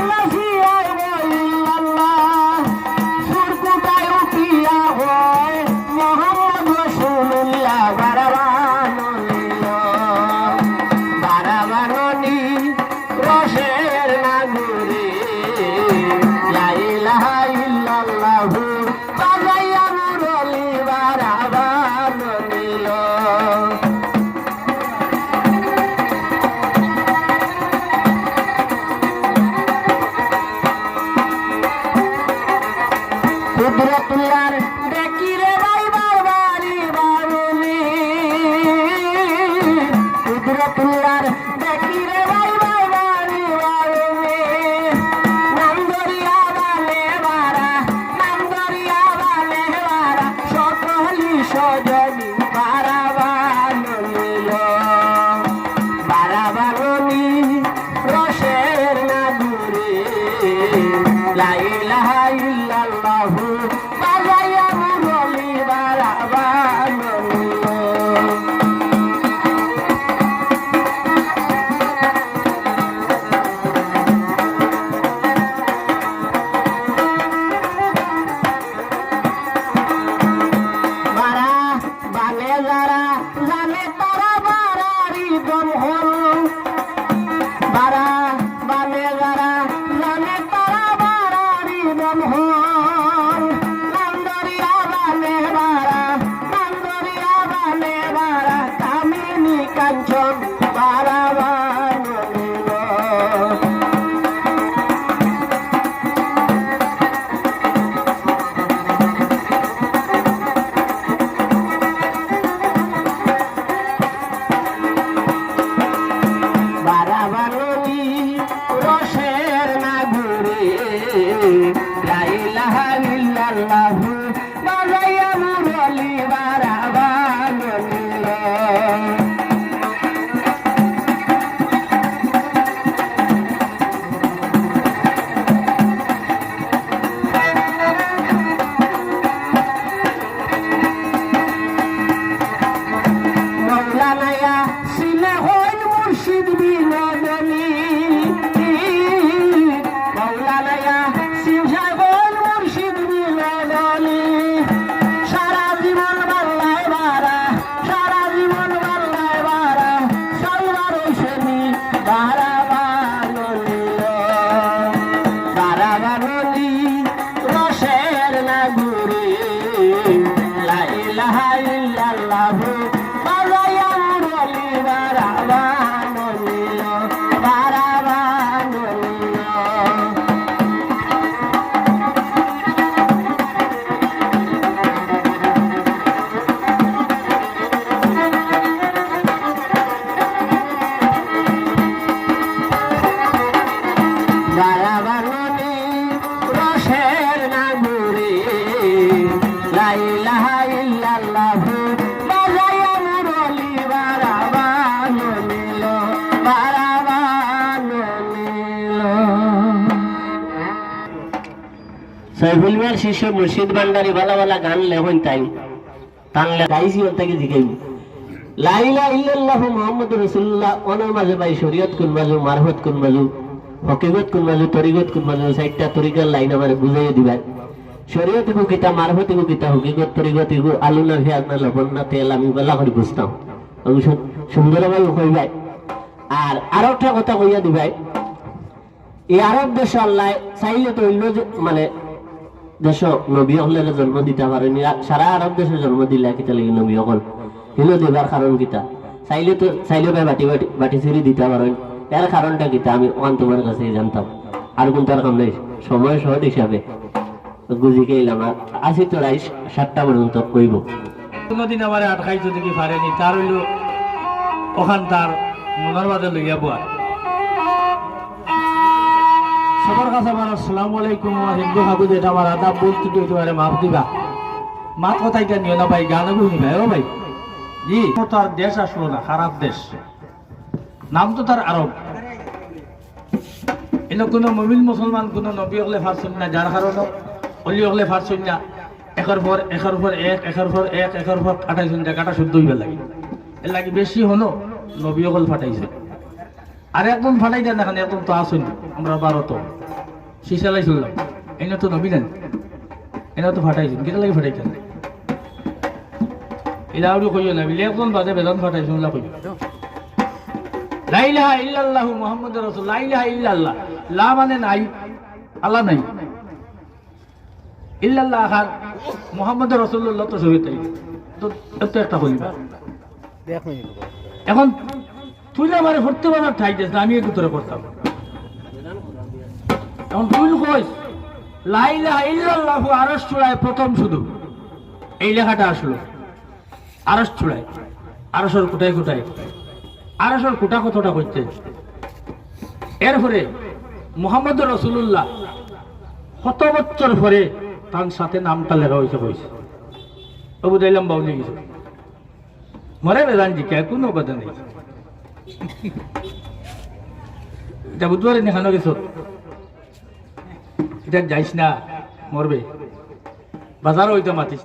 আল্লাহ কুদরতুল্লার দেখিরে ইল্লাল্লাহু সাইফুল মিয়ার শিষ্য মুর্শিদ ভান্ডারি ভালো ভালো গান লেখন তাই। তানলে গাইছি ওর থেকে জিগাই লাইলা ইল্লাল্লাহু মুহাম্মাদুর রাসূলুল্লাহ, ওনার মাঝে ভাই শরীয়ত কোন বাজু মারফত কোন বাজু হকিগত কোন বাজু তরিগত কোন বাজু সাইটটা তরিকার লাইন আমার বুঝাইয়া দিবেন। শরীয়ত ইগু কিতা, মারফত ইগু কিতা হকিগত তরিগত ইগু আলু না ভেয়াগ না লবণ না তেল, আমি বেলা করে বুঝতাম। আমি সুন্দরভাবে কইবাই আর আরও কথা কইয়া দিবাই এই আরব দেশ আল্লাহ চাইলে তো অন্য মানে দেশ নবী হলে জন্ম দিতে পারেন সারা আরব দেশে জন্ম দিলে কিতা লাগি নবী হল। হিলো দেবার কারণ কিতা। চাইলে তো চাইলে ভাই বাটি বাটি বাটি ছিঁড়ি দিতে পারেন এর কারণটা কিতা আমি ওয়ান তোমার কাছে জানতাম। আর কোন তার কাম নেই? সময় শর্ট হিসাবে গুজি গেলাম আর আসি তো রাইস সাতটা পর্যন্ত কইব কোনোদিন আমার আটকাইছো দেখি পারেনি তার হইল ওখান তার মনের বাদে লইয়া বুয়া সবার কাছে আমার আসসালামু আলাইকুম হিন্দু ভাবু যেটা আমার আদাব, বলতে তো একটু আরে মাফ দিবা। মাত কথা এটা নিও না ভাই, গান ভাই, ও ভাই। জি। তার দেশ আসলো না, খারাপ দেশ নাম তো তার আরব। এনে কোনো মমিন মুসলমান, কোনো নবী হলে ফারছুন না, যার কারণে অলি হলে ফারছুন না। একের পর একের পর এক, একের পর এক, একের পর কাটাইছেন কাটা শুদ্ধ হইবে লাগে। এর লাগে বেশি হলো নবী হল ফাটাইছে। আর একদম ফাটাই দেন এখন একদম তো আসুন, আমরা ভারত শিশালাই শুনলাম এনে তো নবী নেন এনে তো ফাটাইছেন লাগে ফাটাইছেন এরা আউরি কইও না, বিলে একজন বাদে বেদন ফাটাই শুনলা কইও। লাইলাহা ইল্লাল্লাহ মুহাম্মদ রাসূল লাইলাহা ইল্লাল্লাহ। লা মানে নাই। আল্লাহ নাই। ইল্লাল্লাহ আর মুহাম্মদ রাসূলুল্লাহ তো তাই। তো, এত একটা এখন তুই না আমার ভর্তি বানার ঠাই দিস আমি একটু করতাম। এখন তুই কইস লাইলা ইল্লাল্লাহু আরশ চূড়ায় প্রথম শুধু। এই লেখাটা আসলো। আরশ চূড়ায়। আরশর কোটায় কোটায় আরশর কোটা কতটা করছে এরপরে মোহাম্মদ রসুল্লাহ কত বছর পরে তার সাথে নামটা লেখা হয়েছে কইছে তবু দিলাম বাউলি গেছে। মরে বেদান জিকে কোনো কথা নেই। এটা বুধবারে নেখানো গেছ। এটা যাইস না মরবে। বাজারও হইতে মাতিস